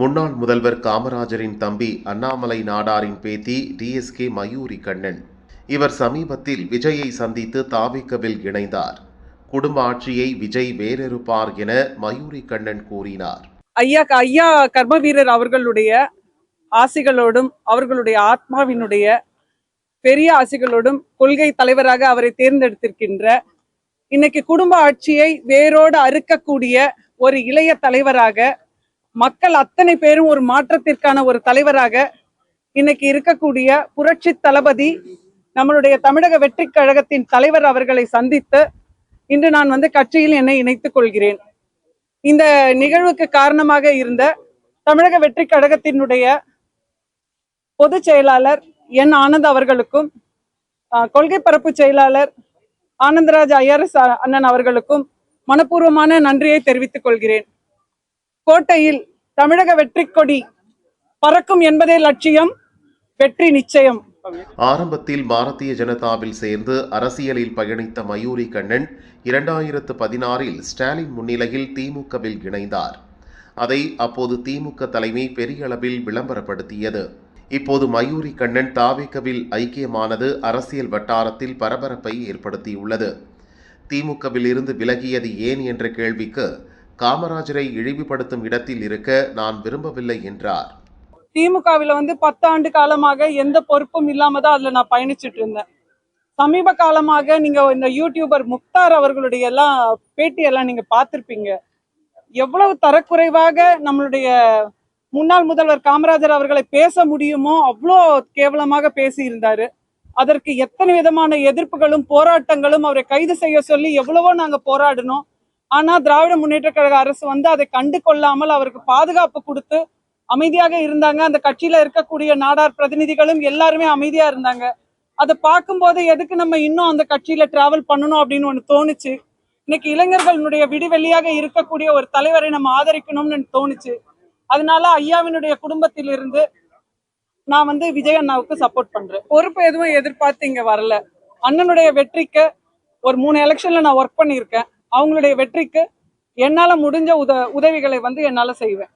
முன்னாள் முதல்வர் காமராஜரின் தம்பி அண்ணாமலை நாடாரின் பேத்தி டிஎஸ்கே மயூரி கண்ணன். இவர் சமீபத்தில் விஜயை சந்தித்து தாவிக்கவில் இணைந்தார். குடும்ப ஆட்சியை விஜய் வேறெறுப்பார் என மயூரி கண்ணன் கூறினார். ஐயா ஐயா கர்ம வீரர் அவர்களுடைய ஆசிகளோடும் அவர்களுடைய ஆத்மாவினுடைய பெரிய ஆசிகளோடும் கொள்கை தலைவராக அவரை தேர்ந்தெடுத்திருக்கின்ற இன்னைக்கு குடும்ப ஆட்சியை வேரோடு அறுக்கக்கூடிய ஒரு இளைய தலைவராக மக்கள் அத்தனை பேரும் ஒரு மாற்றத்திற்கான ஒரு தலைவராக இன்னைக்கு இருக்கக்கூடிய புரட்சி தளபதி நம்மளுடைய தமிழக வெற்றி கழகத்தின் தலைவர் அவர்களை சந்தித்து இன்று நான் வந்து கட்சியில் என்னை இணைத்துக் கொள்கிறேன். இந்த நிகழ்வுக்கு காரணமாக இருந்த தமிழக வெற்றி கழகத்தினுடைய பொதுச் செயலாளர் என் ஆனந்த் அவர்களுக்கும் ஆஹ், கொள்கை பரப்பு செயலாளர் ஆனந்தராஜ் ஐஆர்எஸ் அண்ணன் அவர்களுக்கும் மனப்பூர்வமான நன்றியை தெரிவித்துக் கொள்கிறேன். கோட்டையில் தமிழக வெற்றி கொடி பறக்கும் என்பதே லட்சியம் வெற்றி நிச்சயம். ஆரம்பத்தில் பாரதிய ஜனதாவில் சேர்ந்து அரசியலில் பயணித்த மயூரி கண்ணன் இரண்டாயிரத்து பதினாறில் ஸ்டாலின் முன்னிலையில் திமுகவில் இணைந்தார். அதை அப்போது திமுக தலைமை பெரிய அளவில் விளம்பரப்படுத்தியது. இப்போது மயூரி கண்ணன் தாவேக்கவில் ஐக்கியமானது அரசியல் வட்டாரத்தில் பரபரப்பை ஏற்படுத்தியுள்ளது. திமுகவில் இருந்து விலகியது ஏன் என்ற கேள்விக்கு காமராஜரை இழிவுபடுத்தும் இடத்தில் இருக்க நான் விரும்பவில்லை என்றார். திமுகவில் வந்து பத்தாண்டு காலமாக எந்த பொறுப்பும் இல்லாம தான் அதுல நான் பயணிச்சுட்டு இருந்தேன். சமீப காலமாக நீங்க இந்த யூடியூபர் முக்தார் அவர்களுடைய எல்லாம் பேட்டி எல்லாம் நீங்க பார்த்திருப்பீங்க. எவ்வளவு தரக்குறைவாக நம்மளுடைய முன்னாள் முதல்வர் காமராஜர் அவர்களை பேச முடியுமோ அவ்வளோ கேவலமாக பேசி இருந்தாரு அதற்கு எத்தனை விதமான எதிர்ப்புகளும் போராட்டங்களும் அவரை கைது செய்ய சொல்லி எவ்வளவோ நாங்க போராடினோம். ஆனா திராவிட முன்னேற்ற கழக அரசு வந்து அதை கண்டு கொள்ளாமல் அவருக்கு பாதுகாப்பு கொடுத்து அமைதியாக இருந்தாங்க. அந்த கட்சியில இருக்கக்கூடிய நாடார் பிரதிநிதிகளும் எல்லாருமே அமைதியா இருந்தாங்க. அதை பார்க்கும்போது எதுக்கு நம்ம இன்னும் அந்த கட்சியில டிராவல் பண்ணணும் அப்படின்னு ஒன்று தோணுச்சு. இன்னைக்கு இளைஞர்களுடைய விடிவெளியாக இருக்கக்கூடிய ஒரு தலைவரை நம்ம ஆதரிக்கணும்னு தோணுச்சு. அதனால ஐயாவினுடைய குடும்பத்தில் இருந்து நான் வந்து விஜய் அண்ணாவுக்கு சப்போர்ட் பண்றேன். பொறுப்பு எதுவும் எதிர்பார்த்து இங்க வரல. அண்ணனுடைய வெற்றிக்கு ஒரு மூணு எலெக்ஷன்ல நான் ஒர்க் பண்ணியிருக்கேன். அவங்களுடைய வெற்றிக்கு என்னால முடிஞ்ச உத உதவிகளை வந்து என்னால செய்வேன்.